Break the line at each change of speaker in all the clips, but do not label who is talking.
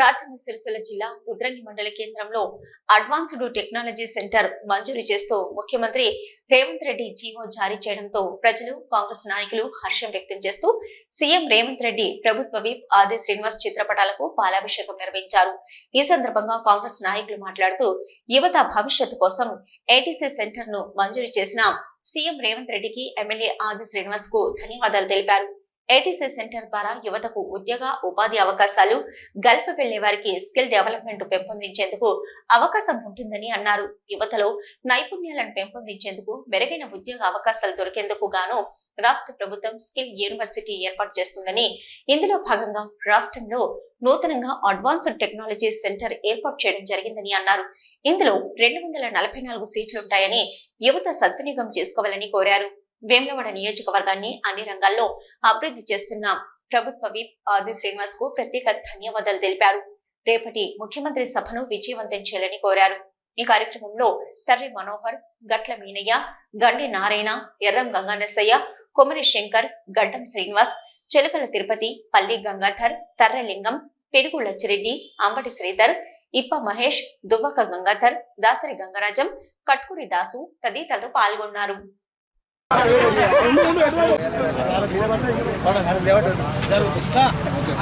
రాజన్న సిరిసిల్ల జిల్లా రుద్రంగి మండల కేంద్రంలో అడ్వాన్స్డ్ టెక్నాలజీ సెంటర్ మంజూరు చేస్తూ ముఖ్యమంత్రి రేవంత్ రెడ్డి జీవో జారీ చేయడంతో ప్రజలు కాంగ్రెస్ నాయకులు హర్షం వ్యక్తం చేస్తూ సీఎం రేవంత్ రెడ్డి ప్రభుత్వ విప్ ఆది శ్రీనివాస్ చిత్రపటాలకు పాలాభిషేకం నిర్వహించారు. ఈ సందర్భంగా కాంగ్రెస్ నాయకులు మాట్లాడుతూ యువత భవిష్యత్తు కోసం ఏటీసీ సెంటర్ను మంజూరు చేసిన సీఎం రేవంత్ రెడ్డికి ఎమ్మెల్యే ఆది శ్రీనివాస్కు ధన్యవాదాలు తెలిపారు. ఏటీసీ సెంటర్ ద్వారా యువతకు ఉద్యోగ ఉపాధి అవకాశాలు గల్ఫ్ వెళ్ళే వారికి స్కిల్ డెవలప్మెంట్ పెంపొందించేందుకు అవకాశం ఉంటుందని అన్నారు. యువతలో నైపుణ్యాలను పెంపొందించేందుకు మెరుగైన ఉద్యోగ అవకాశాలు దొరికేందుకు గాను రాష్ట్ర ప్రభుత్వం స్కిల్ యూనివర్సిటీ ఏర్పాటు చేస్తుందని ఇందులో భాగంగా రాష్ట్రంలో నూతనంగా అడ్వాన్స్డ్ టెక్నాలజీ సెంటర్ ఏర్పాటు చేయడం జరిగిందని అన్నారు. ఇందులో రెండు వందల నలభై నాలుగు సీట్లుంటాయని యువత సద్వినియోగం చేసుకోవాలని కోరారు. వేములవాడ నియోజకవర్గాన్ని అన్ని రంగాల్లో అభివృద్ధి చేస్తున్న. ప్రభుత్వ విప్ ఆది శ్రీనివాస్కు ప్రత్యేక ధన్యవాదాలు తెలిపారు. రేపటి ముఖ్యమంత్రి సభను విజయవంతం చేయాలని కోరారు. ఈ కార్యక్రమంలో తర్రి మనోహర్ గట్ల మీనయ్య గండి నారాయణ ఎర్రం గంగానసయ్య కొమరి శంకర్ గడ్డం శ్రీనివాస్ చెలుకల తిరుపతి పల్లి గంగాధర్ తర్రలింగం పెడుగు లచ్చిరెడ్డి అంబటి శ్రీధర్ ఇప్ప మహేష్ దువ్వక గంగాధర్ దాసరి గంగరాజం కట్కుడి దాసు తదితరులు పాల్గొన్నారు.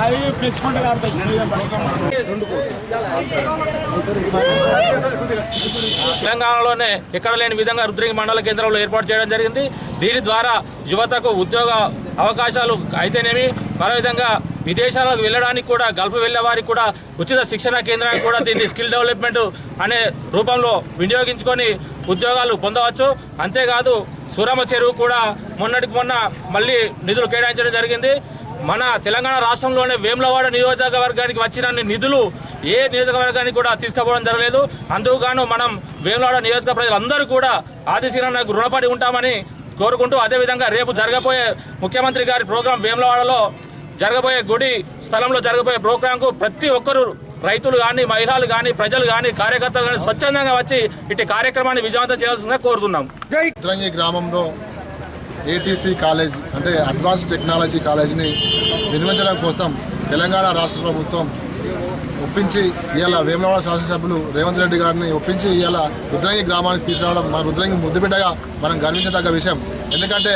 అవి పెంచుకుంటే
తెలంగాణలోనే ఎక్కడ లేని విధంగా రుద్రంగి మండల కేంద్రంలో ఏర్పాటు చేయడం జరిగింది. దీని ద్వారా యువతకు ఉద్యోగ అవకాశాలు అయితేనేమి మరో విధంగా విదేశాలకు వెళ్ళడానికి కూడా గల్ఫ్ వెళ్ళే వారికి కూడా ఉచిత శిక్షణ కేంద్రానికి కూడా దీన్ని స్కిల్ డెవలప్మెంట్ అనే రూపంలో వినియోగించుకొని ఉద్యోగాలు పొందవచ్చు. అంతేకాదు సూరమ్మ చెరువు కూడా మొన్నటికి మొన్న మళ్ళీ నిధులు కేటాయించడం జరిగింది. మన తెలంగాణ రాష్ట్రంలోనే వేములవాడ నియోజకవర్గానికి వచ్చిన నిధులు ఏ నియోజకవర్గానికి కూడా తీసుకుపోవడం జరగలేదు. అందుకుగాను మనం వేములవాడ నియోజక ప్రజలందరూ కూడా ఆదిశీలనకు రుణపడి ఉంటామని కోరుకుంటూ అదేవిధంగా రేపు జరగబోయే ముఖ్యమంత్రి గారి ప్రోగ్రాం వేములవాడలో జరగబోయే గుడి స్థలంలో జరగబోయే ప్రోగ్రాంకు ప్రతి ఒక్కరూ రైతులు కానీ మహిళలు కానీ ప్రజలు కానీ కార్యకర్తలు కానీ స్వచ్ఛందంగా వచ్చి ఇటు కార్యక్రమాన్ని విజయవంతం చేయాల్సిందిగా కోరుతున్నాం.
ఉత్తరంగి గ్రామంలో ఏటీసీ కాలేజ్ అంటే అడ్వాన్స్ టెక్నాలజీ కాలేజీని నిర్మించడం కోసం తెలంగాణ రాష్ట్ర ప్రభుత్వం ఒప్పించి ఇవాళ వేములవాడ శాసనసభ్యులు రేవంత్ రెడ్డి గారిని ఒప్పించి ఇవాళ రుద్రంగి గ్రామానికి తీసుకురావడం మన రుద్రంగి ముద్దుబిడ్డగా మనం గర్వించదగ్గ విషయం. ఎందుకంటే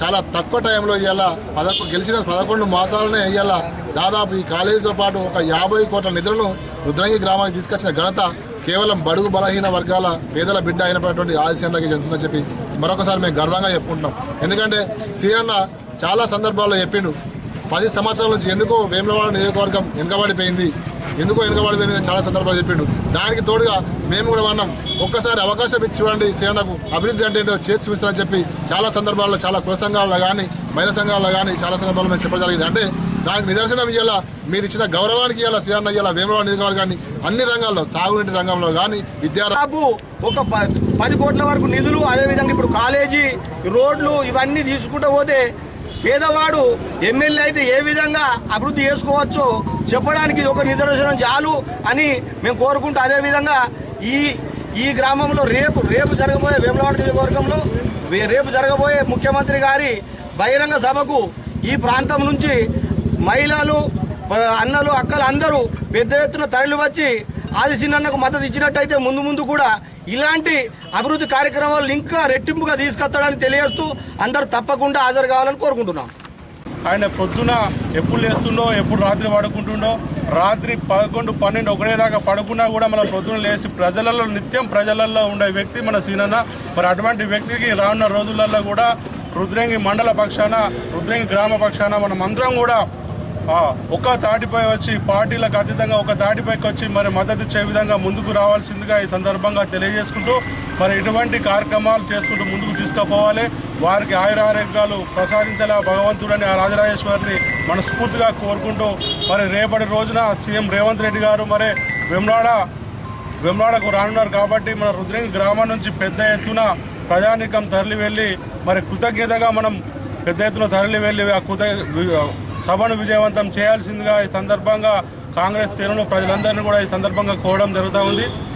చాలా తక్కువ టైంలో ఇవాళ పదకొ గెలిచిన పదకొండు మాసాలనే ఇవాళ దాదాపు ఈ కాలేజీతో పాటు ఒక యాభై కోట్ల నిధులను రుద్రంగి గ్రామానికి తీసుకొచ్చిన ఘనత కేవలం బడుగు బలహీన వర్గాల పేదల బిడ్డ అయినటువంటి ఆదిశండకి చెందుతుందని చెప్పి మరొకసారి మేము గర్వంగా చెప్పుకుంటున్నాం. ఎందుకంటే సీఎన్న చాలా సందర్భాల్లో చెప్పిండు పది సంవత్సరాల నుంచి ఎందుకో వేములవాడ నియోజకవర్గం వెనుకబడిపోయింది. ఎందుకో వెనుకబడిపోయింది అని చాలా సందర్భాలు చెప్పిండు. దానికి తోడుగా మేము కూడా అన్నాం ఒక్కసారి అవకాశం ఇచ్చి చూడండి సేనకు అభివృద్ధి అంటే ఏంటో చేసి చూపిస్తారని చెప్పి చాలా సందర్భాల్లో చాలా కుల సంఘాల్లో కానీ మహిళా సంఘాల్లో కానీ చాలా సందర్భాల్లో మేము చెప్పడం జరిగింది. అంటే దానికి నిదర్శనం ఇవ్వాలా మీరు ఇచ్చిన గౌరవానికి ఇవ్వాలా సీఎన్న ఇవ్వాలా వేమరావు నియోజకవర్గాన్ని అన్ని రంగాల్లో సాగునీటి రంగంలో కానీ విద్యా
ఒక పది కోట్ల వరకు నిధులు అదేవిధంగా ఇప్పుడు కాలేజీ రోడ్లు ఇవన్నీ తీసుకుంటూ పోతే పేదవాడు ఎమ్మెల్యే అయితే ఏ విధంగా అభివృద్ధి చేసుకోవచ్చో చెప్పడానికి ఇది ఒక నిదర్శనం చాలు అని మేము కోరుకుంటూ అదేవిధంగా ఈ ఈ గ్రామంలో రేపు రేపు జరగబోయే వేములవాడ నియోజకవర్గంలో రేపు జరగబోయే ముఖ్యమంత్రి గారి బహిరంగ సభకు ఈ ప్రాంతం నుంచి మహిళలు అన్నలు అక్కలు అందరూ పెద్ద ఎత్తున తరలి వచ్చి ఆదిశీనన్నకు మద్దతు ఇచ్చినట్టయితే ముందు ముందు కూడా ఇలాంటి అభివృద్ధి కార్యక్రమాలు ఇంకా రెట్టింపుగా తీసుకొస్తాడని తెలియజేస్తూ అందరూ తప్పకుండా హాజరు కావాలని కోరుకుంటున్నాం.
ఆయన పొద్దున ఎప్పుడు లేస్తుండో ఎప్పుడు రాత్రి పడుకుంటుండో రాత్రి పదకొండు పన్నెండు ఒకటే దాకా పడుకున్నా కూడా మన పొద్దున లేచి ప్రజలలో నిత్యం ప్రజలలో ఉండే వ్యక్తి మన సీనన్న. మరి అటువంటి వ్యక్తికి రానున్న రోజులలో కూడా రుద్రంగి మండల పక్షాన రుద్రంగి గ్రామ పక్షాన మనం అందరం కూడా ఒక తాటిపై వచ్చి పార్టీలకు అతీతంగా ఒక తాటిపైకి వచ్చి మరి మద్దతు ఇచ్చే విధంగా ముందుకు రావాల్సిందిగా ఈ సందర్భంగా తెలియజేసుకుంటూ మరి ఇటువంటి కార్యక్రమాలు చేసుకుంటూ ముందుకు తీసుకుపోవాలి. వారికి ఆయురారోగ్యాలు ప్రసాదించేలా భగవంతుడని ఆ రాజరాజేశ్వరిని మనస్ఫూర్తిగా కోరుకుంటూ మరి రేపటి రోజున సీఎం రేవంత్ రెడ్డి గారు మరి వెమ్లాడ వెమ్లాడకు రానున్నారు కాబట్టి మన రుద్రంగి గ్రామం నుంచి పెద్ద ఎత్తున ప్రజానీకం తరలి వెళ్ళి మరి కృతజ్ఞతగా మనం పెద్ద ఎత్తున తరలి వెళ్ళి ఆ కృత సభను విజయవంతం చేయాల్సిందిగా ఈ సందర్భంగా కాంగ్రెస్ తీరును ప్రజలందరినీ కూడా ఈ సందర్భంగా కోరడం జరుగుతూ ఉంది.